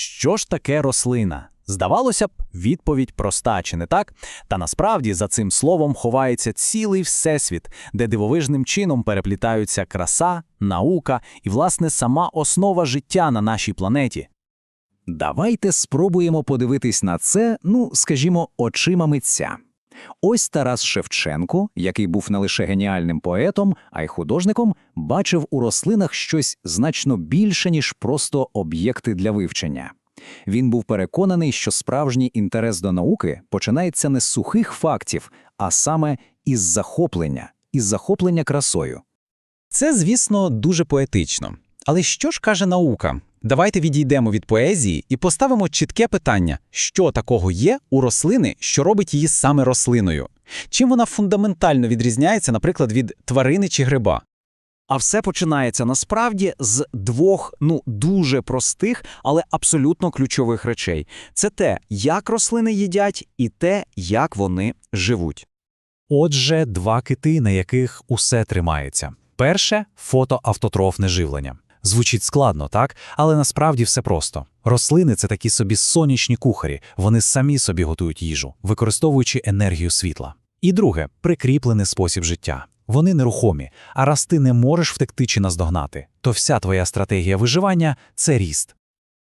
Що ж таке рослина? Здавалося б, відповідь проста, чи не так? Та насправді за цим словом ховається цілий всесвіт, де дивовижним чином переплітаються краса, наука і, власне, сама основа життя на нашій планеті. Давайте спробуємо подивитись на це, ну, скажімо, очима митця. Ось Тарас Шевченко, який був не лише геніальним поетом, а й художником, бачив у рослинах щось значно більше, ніж просто об'єкти для вивчення. Він був переконаний, що справжній інтерес до науки починається не з сухих фактів, а саме із захоплення, із захоплення красою. Це, звісно, дуже поетично. Але що ж каже наука? Давайте відійдемо від поезії і поставимо чітке питання, що такого є у рослини, що робить її саме рослиною? Чим вона фундаментально відрізняється, наприклад, від тварини чи гриба? А все починається насправді з двох ну дуже простих, але абсолютно ключових речей: це те, як рослини їдять, і те, як вони живуть. Отже, два кити, на яких усе тримається. Перше фотоавтотрофне живлення. Звучить складно, так? Але насправді все просто. Рослини це такі собі сонячні кухарі, вони самі собі готують їжу, використовуючи енергію світла. І друге прикріплений спосіб життя. Вони нерухомі, а раз ти не можеш втекти чи наздогнати, то вся твоя стратегія виживання це ріст.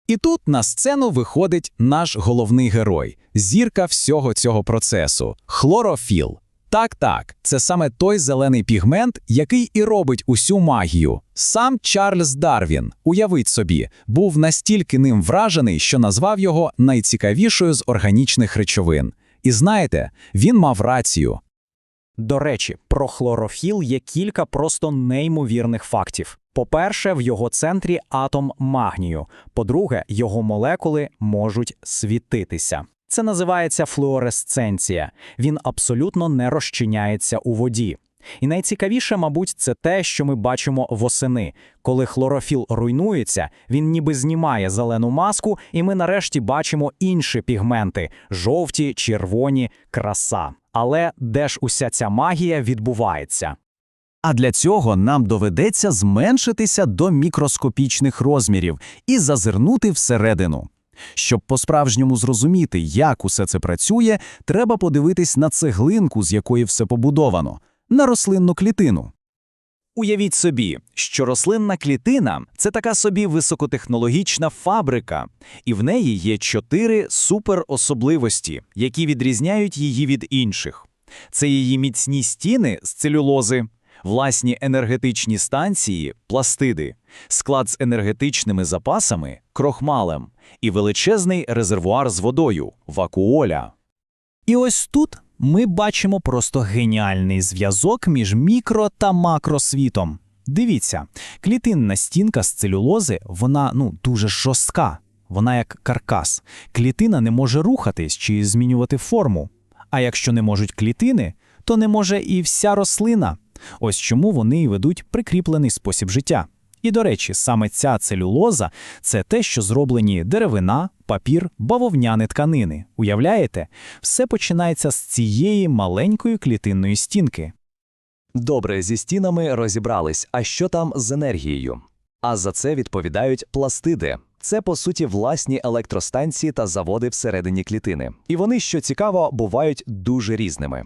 І тут на сцену виходить наш головний герой, зірка всього цього процесу хлорофіл. Так, так, це саме той зелений пігмент, який і робить усю магію. Сам Чарльз Дарвін, уявіть собі, був настільки ним вражений, що назвав його найцікавішою з органічних речовин. І знаєте, він мав рацію. До речі, про хлорофіл є кілька просто неймовірних фактів. По-перше, в його центрі атом магнію. По-друге, його молекули можуть світитися. Це називається флуоресценція. Він абсолютно не розчиняється у воді. І найцікавіше, мабуть, це те, що ми бачимо восени. Коли хлорофіл руйнується, він ніби знімає зелену маску, і ми нарешті бачимо інші пігменти жовті, червоні, краса. Але де ж уся ця магія відбувається? А для цього нам доведеться зменшитися до мікроскопічних розмірів і зазирнути всередину. Щоб по-справжньому зрозуміти, як усе це працює, треба подивитись на цеглинку, з якої все побудовано, на рослинну клітину. Уявіть собі, що рослинна клітина це така собі високотехнологічна фабрика, і в неї є чотири суперособливості, які відрізняють її від інших. Це її міцні стіни з целюлози, власні енергетичні станції, пластиди, склад з енергетичними запасами, крохмалем і величезний резервуар з водою вакуоля. І ось тут ми бачимо просто геніальний зв'язок між мікро та макросвітом. Дивіться, клітинна стінка з целюлози, вона ну дуже жорстка, вона як каркас. Клітина не може рухатись чи змінювати форму. А якщо не можуть клітини, то не може і вся рослина. Ось чому вони і ведуть прикріплений спосіб життя. І, до речі, саме ця целюлоза це те, що зроблені деревина, папір, бавовняні тканини. Уявляєте? Все починається з цієї маленької клітинної стінки. Добре, зі стінами розібрались. А що там з енергією? А за це відповідають пластиди. Це, по суті, власні електростанції та заводи всередині клітини. І вони, що цікаво, бувають дуже різними.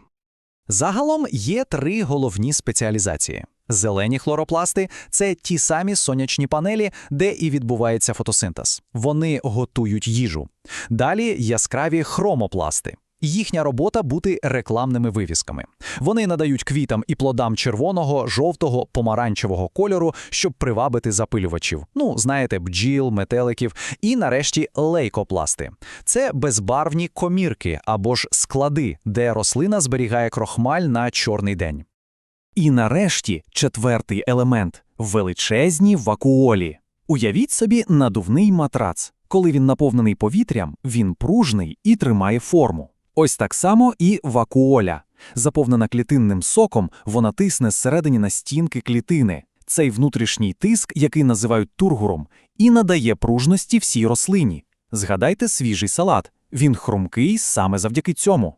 Загалом є три головні спеціалізації. Зелені хлоропласти це ті самі сонячні панелі, де і відбувається фотосинтез. Вони готують їжу. Далі яскраві хромопласти. Їхня робота бути рекламними вивісками. Вони надають квітам і плодам червоного, жовтого, помаранчевого кольору, щоб привабити запилювачів. Ну, знаєте, бджіл, метеликів. І нарешті лейкопласти. Це безбарвні комірки або ж склади, де рослина зберігає крохмаль на чорний день. І нарешті четвертий елемент величезні вакуолі. Уявіть собі надувний матрац. Коли він наповнений повітрям, він пружний і тримає форму. Ось так само і вакуоля. Заповнена клітинним соком, вона тисне зсередині на стінки клітини. Цей внутрішній тиск, який називають тургуром, і надає пружності всій рослині. Згадайте свіжий салат. Він хрумкий саме завдяки цьому.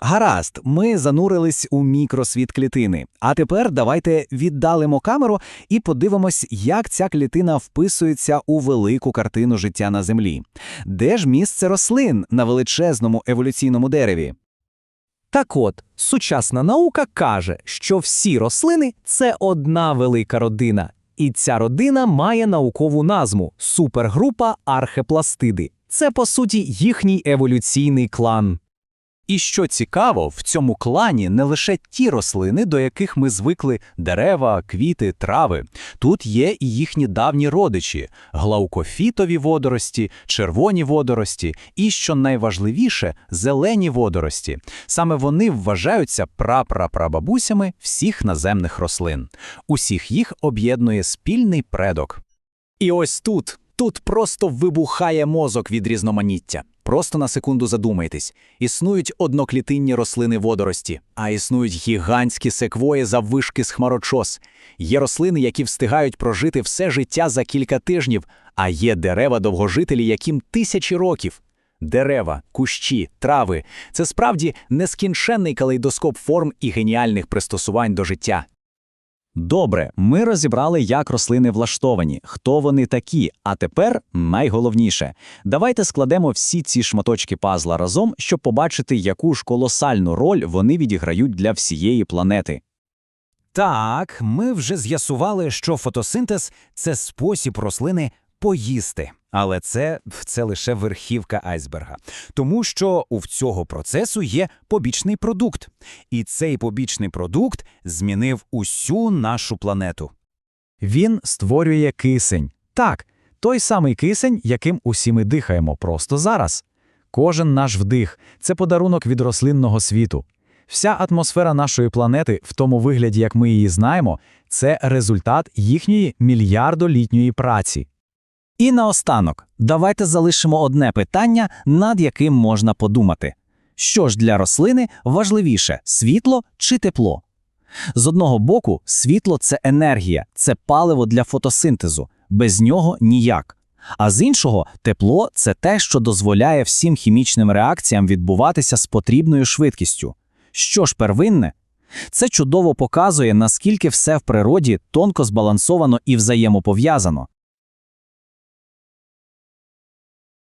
Гаразд, ми занурились у мікросвіт клітини. А тепер давайте віддалимо камеру і подивимось, як ця клітина вписується у велику картину життя на Землі. Де ж місце рослин на величезному еволюційному дереві? Так от, сучасна наука каже, що всі рослини це одна велика родина, і ця родина має наукову назву супергрупа архепластиди. Це по суті їхній еволюційний клан. І що цікаво, в цьому клані не лише ті рослини, до яких ми звикли дерева, квіти, трави. Тут є і їхні давні родичі глаукофітові водорості, червоні водорості і, що найважливіше, зелені водорості. Саме вони вважаються прапрапрабабусями всіх наземних рослин. Усіх їх об'єднує спільний предок. І ось тут, тут просто вибухає мозок від різноманіття. Просто на секунду задумайтесь. Існують одноклітинні рослини водорості, а існують гігантські секвої заввишки з хмарочос. Є рослини, які встигають прожити все життя за кілька тижнів, а є дерева-довгожителі, яким тисячі років. Дерева, кущі, трави – це справді нескінченний калейдоскоп форм і геніальних пристосувань до життя. Добре, ми розібрали, як рослини влаштовані, хто вони такі, а тепер найголовніше. Давайте складемо всі ці шматочки пазла разом, щоб побачити, яку ж колосальну роль вони відіграють для всієї планети. Так, ми вже з'ясували, що фотосинтез це спосіб рослини поїсти. Але це, це лише верхівка айсберга. Тому що у цього процесу є побічний продукт. І цей побічний продукт змінив усю нашу планету. Він створює кисень. Так, той самий кисень, яким усі ми дихаємо просто зараз. Кожен наш вдих це подарунок від рослинного світу. Вся атмосфера нашої планети, в тому вигляді, як ми її знаємо, це результат їхньої мільярдолітньої праці. І наостанок, давайте залишимо одне питання, над яким можна подумати. Що ж для рослини важливіше – світло чи тепло? З одного боку, світло – це енергія, це паливо для фотосинтезу, без нього ніяк. А з іншого, тепло – це те, що дозволяє всім хімічним реакціям відбуватися з потрібною швидкістю. Що ж первинне? Це чудово показує, наскільки все в природі тонко збалансовано і взаємопов'язано.